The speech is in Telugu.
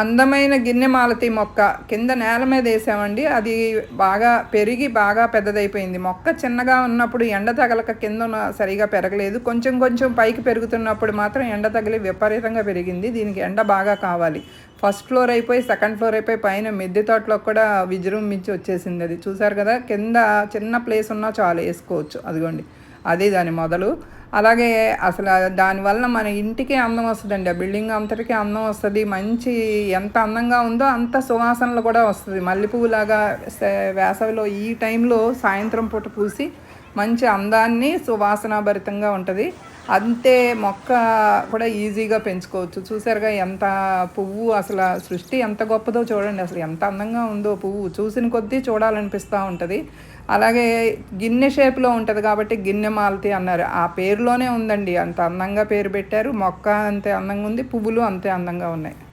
అందమైన గిన్నె మాలతి మొక్క కింద నేల మీద వేసామండి. అది బాగా పెరిగి బాగా పెద్దదైపోయింది. మొక్క చిన్నగా ఉన్నప్పుడు ఎండ తగలక కింద సరిగా పెరగలేదు. కొంచెం కొంచెం పైకి పెరుగుతున్నప్పుడు మాత్రం ఎండ తగిలి విపరీతంగా పెరిగింది. దీనికి ఎండ బాగా కావాలి. ఫస్ట్ ఫ్లోర్ అయిపోయి సెకండ్ ఫ్లోర్ అయిపోయి పైన మిద్దె తోటలో కూడా విజృంభించి వచ్చేసింది అది. చూసారు కదా కింద చిన్న ప్లేస్ ఉన్నా చాలు వేసుకోవచ్చు. అదిగోండి. అదే దాని మొదలు. అలాగే అసలు దానివల్ల మన ఇంటికి అందం వస్తుందండి. ఆ బిల్డింగ్ అంతటికి అందం వస్తుంది. మంచి ఎంత అందంగా ఉందో అంత సువాసనలు కూడా వస్తుంది. మల్లెపువ్వులాగా వేసవిలో ఈ టైంలో సాయంత్రం పూట పూసి మంచి అందాన్ని సువాసనాభరితంగా ఉంటుంది. అంతే మొక్క కూడా ఈజీగా పెంచుకోవచ్చు. చూసారుగా ఎంత పువ్వు అసలు సృష్టి ఎంత గొప్పదో చూడండి. అసలు ఎంత అందంగా ఉందో పువ్వు. చూసిన కొద్దీ చూడాలనిపిస్తూ ఉంటుంది. అలాగే గిన్నె షేప్లో ఉంటుంది కాబట్టి గిన్నె మాలతి అన్నారు. ఆ పేరులోనే ఉందండి. అంత అందంగా పేరు పెట్టారు. మొక్క అంతే అందంగా ఉంది. పువ్వులు అంతే అందంగా ఉన్నాయి.